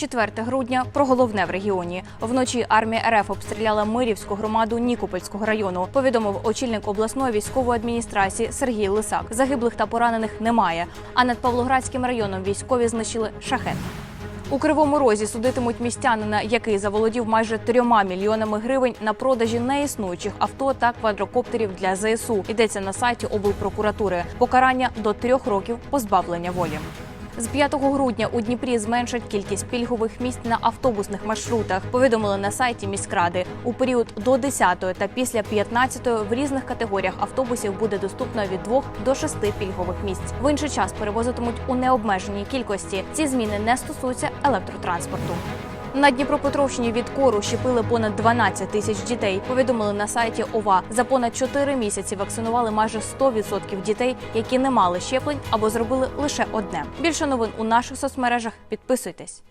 4 грудня про головне в регіоні. Вночі армія РФ обстріляла Мирівську громаду Нікопольського району. Повідомив очільник обласної військової адміністрації Сергій Лисак. Загиблих та поранених немає. А над Павлоградським районом військові знищили шахет. У кривому розі судитимуть містянина, який заволодів майже трьома мільйонами гривень на продажі неіснуючих авто та квадрокоптерів для ЗСУ. Йдеться на сайті облпрокуратури. Покарання до трьох років позбавлення волі. З 5 грудня у Дніпрі зменшать кількість пільгових місць на автобусних маршрутах. Повідомили на сайті міськради. У період до 10 та після 15 в різних категоріях автобусів буде доступно від 2 до 6 пільгових місць. В інший час перевозитимуть у необмеженій кількості. Ці зміни не стосуються електротранспорту. На Дніпропетровщині від кору щепили понад 12 тисяч дітей. Повідомили на сайті ОВА. За понад 4 місяці вакцинували майже 100% дітей, які не мали щеплень або зробили лише одне. Більше новин у наших соцмережах. Підписуйтесь.